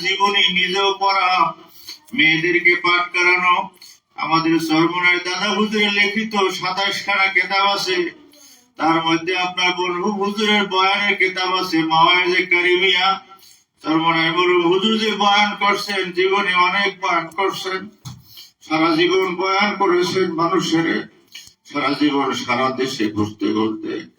জীবনী নিজেও পড়া। মেয়েদেরকে পাঠ করানো। আমাদের সর্বনের দাদা হুজুরের লিখিত সাতাশ খানা কেতাব আছে। তার মধ্যে আপনার বরহু হুজুরের বয়ানের কেতাব আছে মাওয়াইজে কারিমিয়া। সর্বনের বরহু হুজুর যে বয়ান করছেন, জীবনে অনেক বয়ান করছেন। সারা জীবন বয়ান করেছেন মানুষের। সারা জীবন সারা দেশে ঘুরতে ঘুরতে।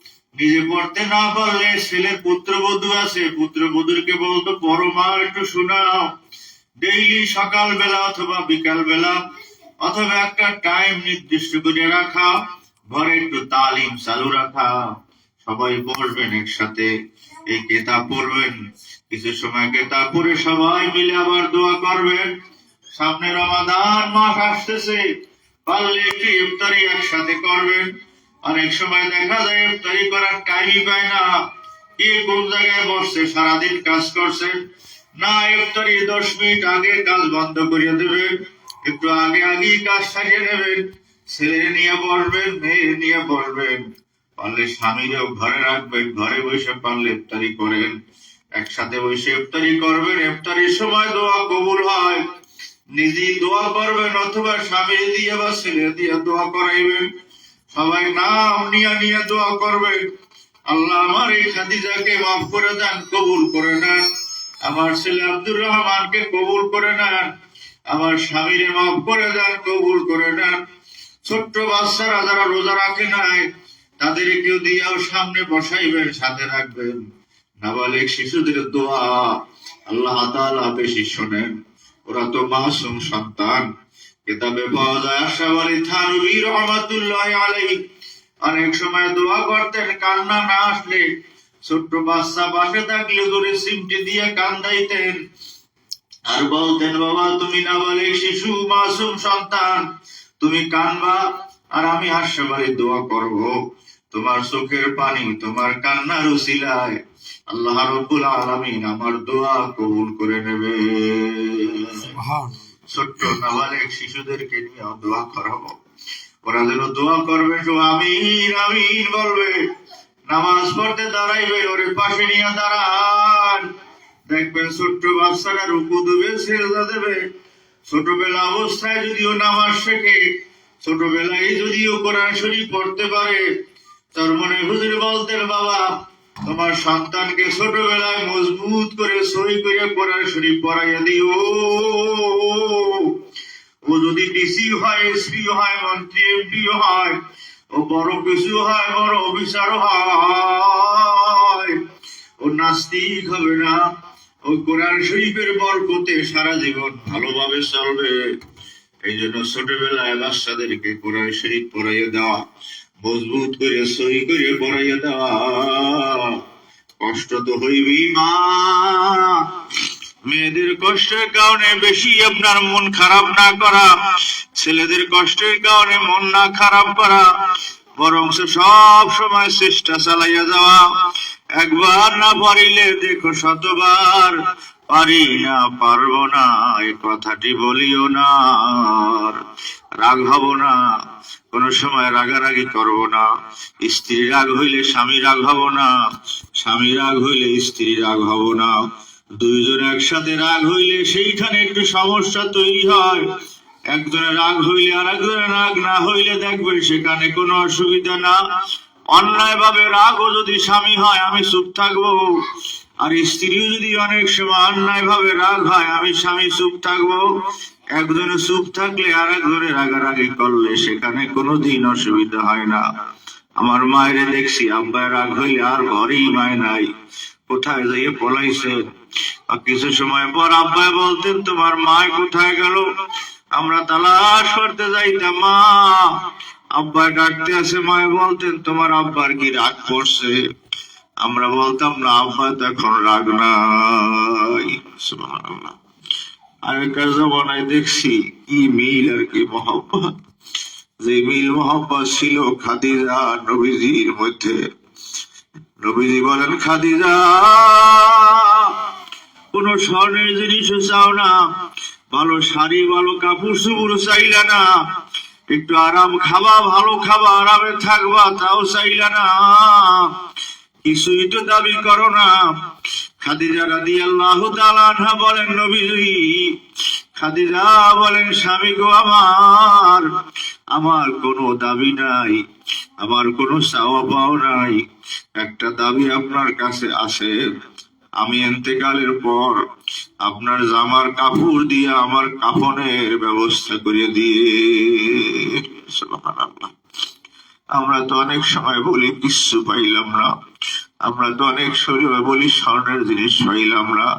নিজে পড়তে না পারলে ছেলের পুত্রবধূ আছে। পুত্রবধূরকে বলতো, পড়ো মা, একটু শোনাও। ডেইলি সকাল বেলা অথবা বিকাল বেলা অথবা একটা টাইম নির্দিষ্ট করে রাখা। ঘরে একটু তালিম চালু রাখা। সবাই পড়বেন একসাথে। এই কেতাব পড়বেন। কিছু সময় কেতাব পড়ে সবাই মিলে আবার দোয়া করবেন। সামনে রমাদান মাস আসতেছে। পারলে একটু ইফতারি একসাথে করবেন। অনেক সময় দেখা যায় ইফতারি করার টাইমই পায় না। কে কোন জায়গায় বসছে, সারাদিন কাজ করছে? না ইফতারি দশ মিনিট আগে কাজ বন্ধ করিয়ে দেবেন একটু আগে আগেই কাজ সারিয়ে নেবেন ছেলে নিয়ে বসবেন, মেয়ে নিয়ে বসবেন। পারলে স্বামীরেও ঘরে রাখবেন, ঘরে বসে পারলে ইফতারি করেন। একসাথে বসে ইফতারি করবেন, ইফতারির সময় দোয়া কবুল হয়। নিজেই দোয়া করবেন, অথবা স্বামী দিয়ে বা ছেলে দিয়ে দোয়া করাইবেন। সবাই নাম নিয়ে নিয়ে দোয়া করবে আল্লাহ আমার এই খাদিজাকে মাফ করে দেন, কবুল করে নেন। আমার ছেলে আব্দুর রহমানকে কবুল করে নেন। আমার স্বামীরে মাফ করে দেন, কবুল করে নেন। ছোট্ট বাচ্চারা যারা রোজা রাখে নাই তাদের কেউ দিয়েও সামনে বসাইবেন, সাথে রাখবেন। নাবালিক শিশুদের দোয়া আল্লাহ তাআলা বেশি শোনেন। ওরা তো মাসুম সন্তান। কিতাবে পাওয়া যায় থানভী রহমাতুল্লাহ অনেক সময় দোয়া করতেন, কান্না না আসলে ছোট্ট বাচ্চা থাকলে সিমটি দিয়ে কান্দাইতেন। আর বলতেন, বাবা, তুমি নাবালিক শিশু, মাসুম সন্তান, তুমি কানবা আর আমি হাস্যবাড়ি দোয়া করব। তোমার চোখের পানি, তোমার কান্নার উসিলায় আল্লাহ রব্বুল আলামিন আমার দোয়া কবুল করে নেবে। ছোট্ট নাবালিক শিশুদেরকে নিয়ে দোয়া করাবো। ওরা যেন দোয়া করবে তো আমিন আমিন, বলবে। নামাজ পড়তে দাঁড়াইবে, ওরে পাশে নিয়ে দাঁড়ান। দেখবেন ছোট্ট বাচ্চারা রুকু দেবে, সেজদা দেবে। ছোটবেলা অবস্থায় যদিও নামাজ শেখে, ছোটবেলায় যদিও কোরআন শরীফ পড়তে পারে, তার মনে হুজুর বলতেন, বাবা তোমার সন্তানকে ছোটবেলায় মজবুত করে সই করে কোরআন শরীফ পড়াইয়া দিও। ও যদি ডিসি হয় এসপি হয়, মন্ত্রী, এমপি হয়, ও বড় কিছু হয়, বড় অফিসার হয়, ও নাস্তিক হবে না, ও কোরআন শরীফের বরকতে সারা জীবন ভালোভাবে চলবে। এই জন্য ছোটবেলায় বাচ্চাদেরকে কোরআন শরীফ পড়াইয়ে দেওয়া। মজবুত করে সই করে পড়াইয়ে দেওয়া কষ্ট তো হইবি মা। মেয়েদের কষ্টের কারণে বেশি আপনার মন খারাপ না করা, ছেলেদের কষ্টের কারণে মন না খারাপ করা বরং সব সময় চেষ্টা চালাইয়া যাওয়া। একবার না পারিলে দেখো শতবার, পারি না, পারব না এই কথাটি বলিও না। রাগ হব না, কোন সময় রাগারাগি করব না। স্ত্রী রাগ হইলে স্বামী রাগ হব না, স্বামী রাগ হইলে স্ত্রী রাগ হব না। দুইজন একসাথে রাগ হইলে সেইখানে একটু সমস্যা তৈরি হয়। একজনের রাগ হইলে আর একজনের রাগ না হইলে দেখবেন সেখানে কোনো অসুবিধা না। অন্যায় ভাবে রাগও যদি স্বামী হয়, আমি চুপ থাকব। আর স্ত্রীও যদি অনেক সময় অন্যায় ভাবে রাগ হয়, আমি স্বামী চুপ থাকব। একজনে চুপ থাকলে আর একজনে রাগারাগি করলে সেখানে কোনোদিন অসুবিধা হয় না। আমার মায়েরে দেখছি, আব্বায় রাগ হইলে আর ঘরেই মায় নাই। কোথায় যাইয়ে পলাইছে? কিছু সময় পর আব্বাই বলতেন, তোমার মায় কোথায় গেল? আমরা তালাশ করতে যাইতাম, মা। আব্বা ডাকতে আসে, মায় বলতেন, তোমার আব্বার কি রাগ করছে? আমরা বলতাম, না, আব্বা তো এখন রাগ নাই। আগেকার জমানায় দেখছি, কি মিল আর কি মহব্বত? যে মিল মহব্বত ছিল খাদিজা নবীজির মধ্যে। নবীজি বলেন, খাদিজা, কোন স্বর্ণের জিনিসও চাও না, ভালো শাড়ি, ভালো কাপড় চুপুর চাইলা না। একটু আরাম খাবা, ভালো খাবা, আরামে থাকবা, তাও চাইলা না। কিছুই তো দাবি করো না। খাদিজা রাদি আল্লাহ তালানহা বলেন নবীজি খাদিজা বলেন, স্বামী গো আমার আমার কোনো দাবি নাই, আমার কোনো চাওয়া পাও নাই। একটা দাবি আপনার কাছে আছে। আমি এতেকালের পর আপনার জামার কাপড় দিয়ে আমার কাফনের ব্যবস্থা করে দিয়ে। আমরা তো অনেক সময় বলি, কিচ্ছু পাইলাম না। আমরা তো অনেক সময় বলি, স্বর্ণের জিনিস পাইলাম না।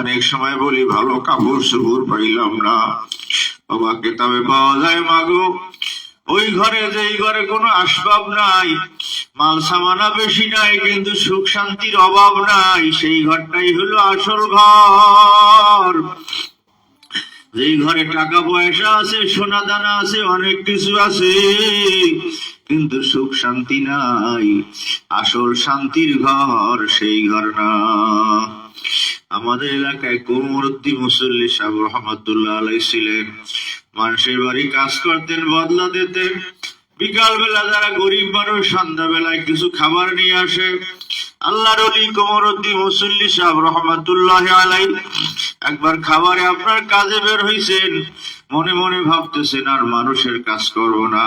অনেক সময় বলি, ভালো কাপড় চোপড় পাইলাম না। বাবা কেতাবে পাওয়া যায় মাগো। ওই ঘরে যেই ঘরে কোনো আসবাব নাই, মাল সামানা বেশি নাই, কিন্তু সুখ শান্তির অভাব নাই, সেই ঘরটাই হলো আসল ঘর। যেই ঘরে টাকা পয়সা আছে, সোনা দানা আছে, অনেক কিছু আছে কিন্তু সুখ শান্তি নাই। আসল শান্তির ঘর সেই ঘর না। আমাদের এলাকায় কোমরদ্দি মুসল্লি সাহেব রহমতুল্লাহ আলাই ছিলেন। মানুষের বাড়ি কাজ করতেন, বদলা দিতেন। বিকাল বেলা যারা গরিব মানুষ সন্ধ্যা বেলায় কিছু খাবার নিয়ে আসে। আল্লাহর অলি কোমরদ্দি মুসল্লি সাহেব রহমতুল্লাহ আলাই একবার খাবারে আপনার কাজে বের হইছেন। মনে মনে ভাবতেছেন, আর মানুষের কাজ করব না।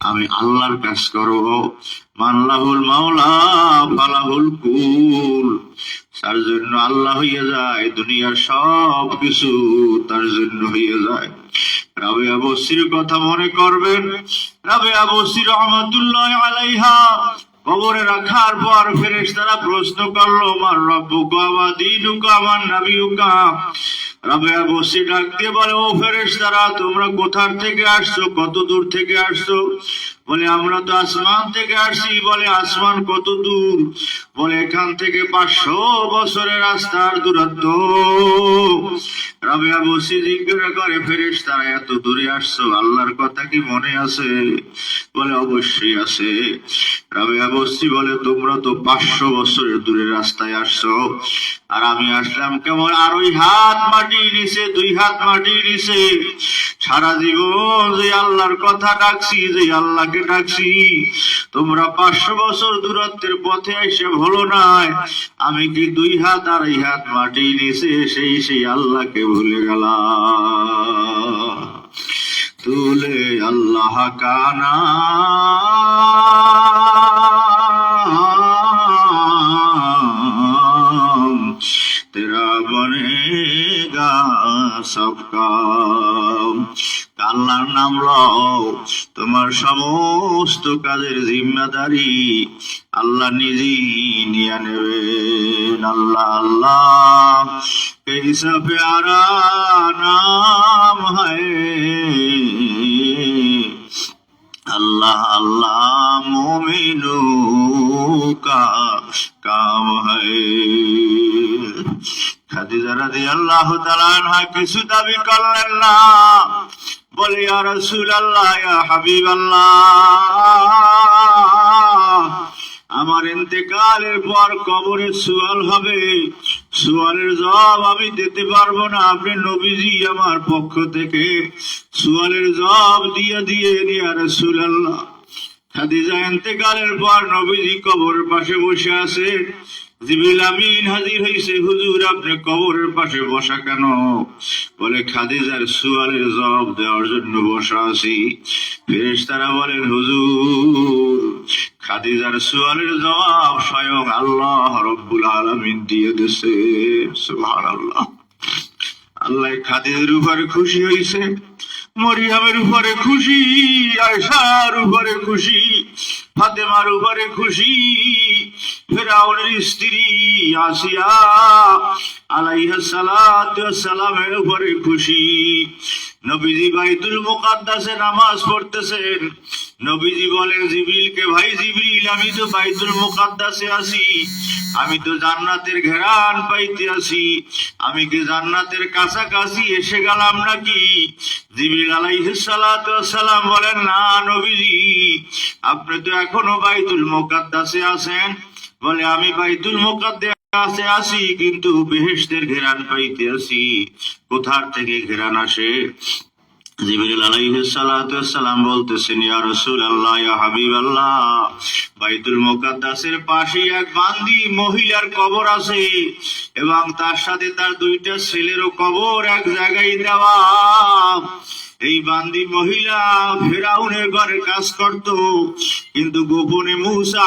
আমি আল্লাহর কাজ করব। মানলাহুল মাওলা ফালাহুল কুল। তার জন্য আল্লাহ হইয়া যায়, দুনিয়ার সব কিছু তার জন্য হইয়া যায়। রাবে আবসির কথা মনে করবেন? রাবে আবসির রহমতুল্লাহ আলাইহা কবরে রাখার পর ফেরেশ তারা প্রশ্ন করল, আমার রব্বুকা আমার দিনুকা, আমার নাবিউকা? রাবেয়া বসি ডাক দিয়ে বলে, ও ফেরেশ তারা তোমরা কোথার থেকে আসছো? কত দূর থেকে আসছো? বলে, আমরা তো আসমান থেকে আসছি। বলে, আসমান কত দূর? বলে, এখান থেকে পাঁচশো বছরের রাস্তার দূরত্ব। রাবেয়া বসি জিজ্ঞাসা করে ফেরেশ তারা এত দূরে আসছো, আল্লাহর কথা কি মনে আছে? বলে, অবশ্যই আছে। রাবেয়া বসি বলে, তোমরা তো পাঁচশো বছরের দূরে রাস্তায় আসছো, আর আমি আসলাম কেমন আর ওই হাত মাটি নিছে দুই হাত মাটি নিছে সারা জীবন যে আল্লাহর কথা ডাকছি, যে আল্লাহকে ডাকছি তোমরা পাঁচশো বছর দূরত্বের পথে এসে ভুলো নাই। আমি কি দুই হাত আড়াই হাত মাটি নিচে সেই সেই আল্লাহকে ভুলে গেলাম? তুলে আল্লাহ কানা আমার সমস্ত কাজের জিম্মাদারি আল্লাহ নিজেই নিয়ে নেবেন। আল্লাহ আল্লাহ কেসা নাম হায়? আল্লাহ আল্লাহ, মোমিনু কা কাম হায়। খাদিজা রাজি আল্লাহ তালা কিছু দাবি করলেন না। বলে, ইয়া রাসূল আল্লাহ ইয়া হাবিব আল্লাহ আমার ইন্তেকালের পর কবরে সুয়াল হবে। সুয়ালের জবাব আমি দিতে পারব না। আপনি নবীজি আমার পক্ষ থেকে সুয়ালের জবাব দিয়ে দিয়ে ইয়া রাসূল আল্লাহ খাদিজা ইন্তেকালের পর নবীজি কবরের পাশে বসে আছে। জিবিল আমিন হাজির হুজুর, আপনি কবরের পাশে বসা কেন? বলে, খাদিজার সুয়ালের জবাব দেওয়ার জন্য বসা আছি। ফেরেশতারা বলেন, হুজুর, খাদিজার সুয়ালের জবাব স্বয়ং আল্লাহ রব্বুল আলামিন দিয়ে দিছে সুবহানাল্লাহ। আল্লাহ খাদিজের উপরে খুশি হইছে, মরিয়ামের উপরে খুশি আয়সার উপরে খুশি। ফাতেমার উপরে খুশি, ফেরাউনের স্ত্রী আসিয়া আলাইহা সালামের উপরে খুশি। নবীজি বাইতুল মুকাদ্দাসে নামাজ পড়তেছেন। নবীজি বলেন, জিবরিলকে ভাই জিবিল আমি তো বাইতুল মুকাদ্দাসে আছি। আমি তো জান্নাতের ঘেরান পাইতে আছি। আমি কি জান্নাতের কাছাকাছি এসে গেলাম নাকি? জিবিল আলাইহিস সালাতু সালাম বলেন, না নবীজি, আপনি তো এখনও বাইতুল মুকাদ্দাসে আছেন। বলে, আমি বাইতুল মুকাদ্দাসে আছি, কিন্তু বেহেশতের ঘেরান পাইতে আছি। কোথার থেকে ঘেরান আসে? জিবরিল বলতেছেন, ইয়া রাসূলুল্লাহ, ইয়া হাবিবাল্লাহ, বাইতুল পাশে এক বান্দি মহিলার কবর আছে এবং তার সাথে তার দুইটা ছেলেরও কবর এক জায়গায় দেওয়া। এই বান্দি মহিলা ফেরাউনের ঘরে কাজ করত। কিন্তু গোপনে মুসা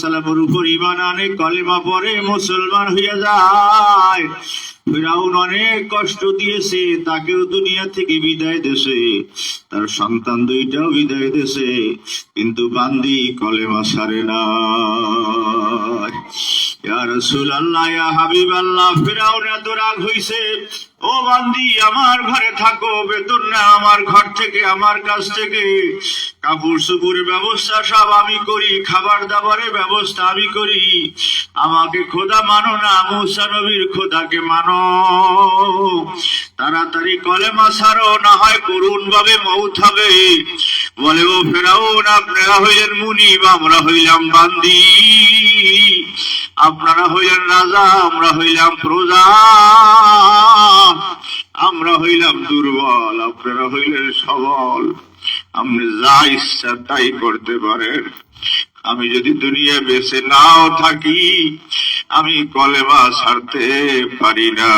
সালামের উপর ঈমান আনে, কলেমা পড়ে মুসলমান হইয়া যায়। ফিরাউন অনেক কষ্ট দিয়েছে, তাকেও দুনিয়া থেকে বিদায় দেশে তার সন্তান দুইটাও বিদায় দেশে কিন্তু বান্দি কলেমা সারে না। ইয়া রাসূলুল্লাহ, ইয়া হাবিবাল্লাহ, ফিরাউন এত রাগ হইছে। ও বান্দি, আমার ঘরে থাকো, বেতন না আমার ঘর থেকে, আমার কাছ থেকে। কাপড় চুপুরের ব্যবস্থা সব আমি করি খাবার দাবারের ব্যবস্থা আমি করি। আমাকে খোদা মানো না, মুসা নবীর খোদাকে মানো। তাড়াতাড়ি কলেমা ছাড়ো না হয় করুণ ভাবে মৌত হবে। বলে, ও ফেরাও না আপনারা হইলেন মুনিব আমরা হইলাম বান্দি। আপনারা হইলেন রাজা, আমরা হইলাম প্রজা। আমরা হইলাম দুর্বল, আপনারা হইলেন সবল। আপনি যা ইচ্ছা তাই করতে পারেন। আমি যদি দুনিয়া বেঁচে নাও থাকি, আমি কলেমা ছাড়তে পারি না।